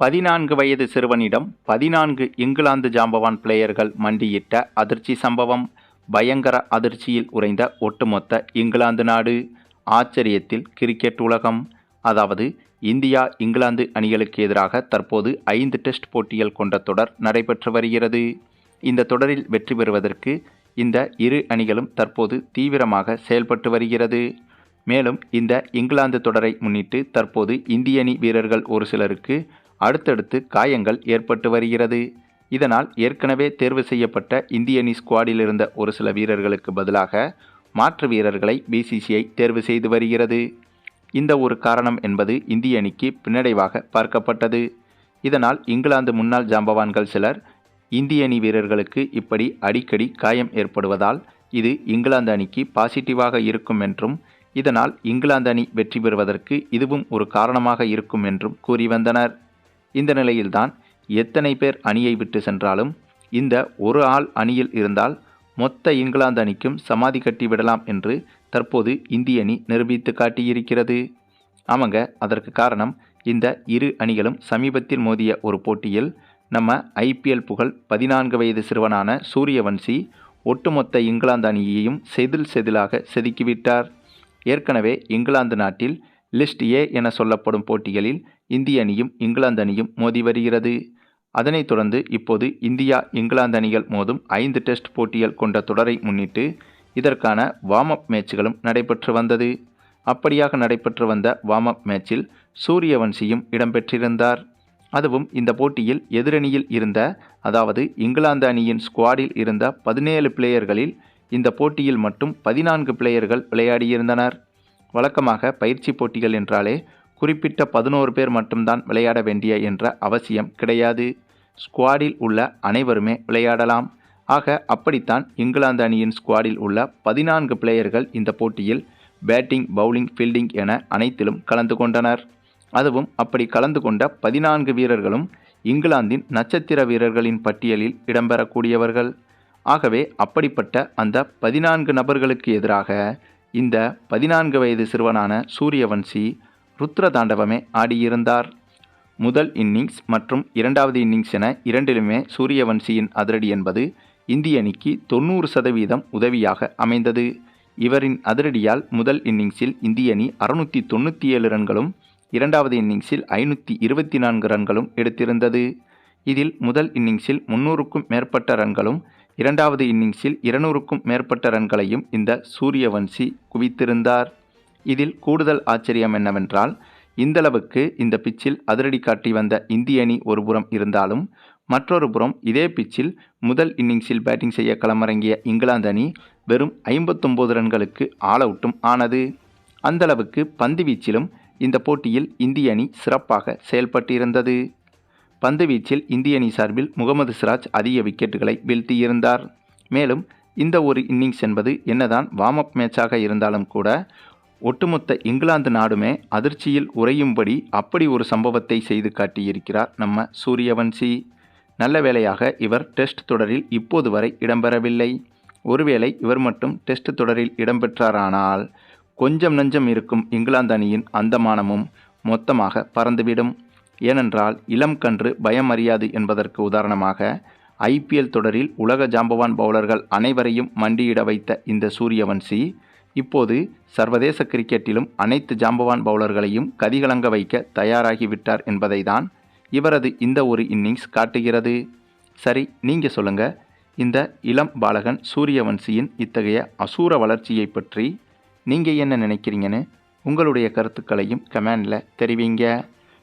பதினான்கு வயது சிறுவனிடம் பதினான்கு இங்கிலாந்து ஜாம்பவான் பிளேயர்கள் மண்டியிட்ட அதிர்ச்சி சம்பவம் பயங்கர அதிர்ச்சியில் உறைந்த ஒட்டுமொத்த இங்கிலாந்து நாடு. ஆச்சரியத்தில் கிரிக்கெட் உலகம். அதாவது இந்தியா இங்கிலாந்து அணிகளுக்கு எதிராக தற்போது ஐந்து டெஸ்ட் போட்டிகள் கொண்ட தொடர் நடைபெற்று வருகிறது. இந்த தொடரில் வெற்றி பெறுவதற்கு இந்த இரு அணிகளும் தற்போது தீவிரமாக செயல்பட்டு வருகிறது. மேலும் இந்த இங்கிலாந்து தொடரை முன்னிட்டு தற்போது இந்திய அணி வீரர்கள் ஒரு சிலருக்கு அடுத்தடுத்து காயங்கள் ஏற்பட்டு வருகிறது. இதனால் ஏற்கனவே தேர்வு செய்யப்பட்ட இந்திய அணி ஸ்குவாடில் இருந்த ஒரு சில வீரர்களுக்கு பதிலாக மாற்று வீரர்களை பிசிசிஐ தேர்வு செய்து வருகிறது. இந்த ஒரு காரணம் என்பது இந்திய அணிக்கு பின்னடைவாக பார்க்கப்பட்டது. இதனால் இங்கிலாந்து முன்னாள் ஜாம்பவான்கள் சிலர் இந்திய அணி வீரர்களுக்கு இப்படி அடிக்கடி காயம் ஏற்படுவதால் இது இங்கிலாந்து அணிக்கு பாசிட்டிவாக இருக்கும் என்றும் இதனால் இங்கிலாந்து அணி வெற்றி பெறுவதற்கு இதுவும் ஒரு காரணமாக இருக்கும் என்றும் கூறி வந்தனர். இந்த நிலையில்தான் எத்தனை பேர் அணியை விட்டு சென்றாலும் இந்த ஒரு ஆள் அணியில் இருந்தால் மொத்த இங்கிலாந்து அணிக்கும் சமாதி கட்டி விடலாம் என்று தற்போது இந்திய அணி நிரூபித்து காட்டியிருக்கிறது. ஆமாங்க அதற்கு காரணம் இந்த இரு அணிகளும் சமீபத்தில் மோதிய ஒரு போட்டியில் நம்ம ஐபிஎல் புகழ் பதினான்கு வயது சிறுவனான சூரியவன்சி ஒட்டுமொத்த இங்கிலாந்து அணியையும் செதில் செதிலாக செதுக்கிவிட்டார். ஏற்கனவே இங்கிலாந்து நாட்டில் லிஸ்ட் ஏ என சொல்லப்படும் போட்டிகளில் இந்திய அணியும் இங்கிலாந்து அணியும் மோதி வருகிறது. அதனைத் தொடர்ந்து இப்போது இந்தியா இங்கிலாந்து அணிகள் மோதும் ஐந்து டெஸ்ட் போட்டிகள் கொண்ட தொடரை முன்னிட்டு இதற்கான வார்ம் அப் மேட்ச்களும் நடைபெற்று வந்தது. அப்படியாக நடைபெற்று வந்த வார்ம் அப் மேட்சில் சூரியவன்சியும் இடம்பெற்றிருந்தார். அதுவும் இந்த போட்டியில் எதிரணியில் இருந்த அதாவது இங்கிலாந்து அணியின் ஸ்குவாடில் இருந்த பதினேழு பிளேயர்களில் இந்த போட்டியில் மட்டும் பதினான்கு பிளேயர்கள் விளையாடியிருந்தனர். வழக்கமாக பயிற்சி போட்டிகள் என்றாலே குறிப்பிட்ட பதினோரு பேர் மட்டும்தான் விளையாட வேண்டிய என்ற அவசியம் கிடையாது. ஸ்குவாடில் உள்ள அனைவருமே விளையாடலாம். ஆக அப்படித்தான் இங்கிலாந்து அணியின் ஸ்குவாடில் உள்ள பதினான்கு பிளேயர்கள் இந்த போட்டியில் பேட்டிங் பவுலிங் ஃபீல்டிங் என அனைத்திலும் கலந்து கொண்டனர். அதுவும் அப்படி கலந்து கொண்ட பதினான்கு வீரர்களும் இங்கிலாந்தின் நட்சத்திர வீரர்களின் பட்டியலில் இடம்பெறக்கூடியவர்கள். ஆகவே அப்படிப்பட்ட அந்த பதினான்கு நபர்களுக்கு எதிராக இந்த பதினான்கு வயது சிறுவனான சூரியவன்சி ருத்ர தாண்டவமே ஆடியிருந்தார். முதல் இன்னிங்ஸ் மற்றும் இரண்டாவது இன்னிங்ஸ் என இரண்டிலுமே சூரியவன்சியின் அதிரடி என்பது இந்திய அணிக்கு தொண்ணூறு சதவீதம் உதவியாக அமைந்தது. இவரின் அதிரடியால் முதல் இன்னிங்ஸில் இந்திய அணி அறுநூற்றி தொண்ணூற்றி ஏழு ரன்களும் இரண்டாவது இன்னிங்ஸில் ஐநூற்றி இருபத்தி நான்கு ரன்களும் எடுத்திருந்தது. இதில் முதல் இன்னிங்ஸில் முன்னூறுக்கும் மேற்பட்ட ரன்களும் இரண்டாவது இன்னிங்ஸில் இருநூறுக்கும் மேற்பட்ட ரன்களையும் இந்த சூரியவன்சி குவித்திருந்தார். இதில் கூடுதல் ஆச்சரியம் என்னவென்றால் இந்தளவுக்கு இந்த பிச்சில் அதிரடி காட்டி வந்த இந்திய அணி ஒருபுறம் இருந்தாலும் மற்றொரு புறம் இதே பிச்சில் முதல் இன்னிங்ஸில் பேட்டிங் செய்ய களமிறங்கிய இங்கிலாந்து அணி வெறும் ஐம்பத்தொம்போது ரன்களுக்கு ஆல் அவுட்டும் ஆனது. அந்தளவுக்கு பந்து வீச்சிலும் இந்த போட்டியில் இந்திய அணி சிறப்பாக செயல்பட்டிருந்தது. பந்து வீச்சில் இந்திய அணி சார்பில் முகமது சிராஜ் அதிக விக்கெட்டுகளை வீழ்த்தியிருந்தார். மேலும் இந்த ஒரு இன்னிங்ஸ் என்பது என்னதான் வார்ம் அப் மேட்சாக இருந்தாலும் கூட ஒட்டுமொத்த இங்கிலாந்து நாடுமே அதிர்ச்சியில் உறையும்படி அப்படி ஒரு சம்பவத்தை செய்து காட்டியிருக்கிறார் நம்ம சூரியவன்சி. நல்ல வேளையாக இவர் டெஸ்ட் தொடரில் இப்போது வரை இடம்பெறவில்லை. ஒருவேளை இவர் மட்டும் டெஸ்ட் தொடரில் இடம்பெற்றாரானால் கொஞ்சம் நஞ்சம் இருக்கும் இங்கிலாந்து அணியின் அந்தமானமும் மொத்தமாக பறந்துவிடும். ஏனென்றால் இளம் கன்று பயம் அறியாது என்பதற்கு உதாரணமாக ஐபிஎல் தொடரில் உலக ஜாம்பவான் பவுலர்கள் அனைவரையும் மண்டியிட வைத்த இந்த சூரியவன்சி இப்போது சர்வதேச கிரிக்கெட்டிலும் அனைத்து ஜாம்பவான் பவுலர்களையும் கதிகலங்க வைக்க தயாராகிவிட்டார் என்பதை தான் இவரது இந்த ஒரு இன்னிங்ஸ் காட்டுகிறது. சரி நீங்கள் சொல்லுங்கள் இந்த இளம் பாலகன் சூரியவன்சியின் இத்தகைய அசூர வளர்ச்சியை பற்றி நீங்கள் என்ன நினைக்கிறீங்கன்னு உங்களுடைய கருத்துக்களையும் கமெண்டில் தெரிவிங்க.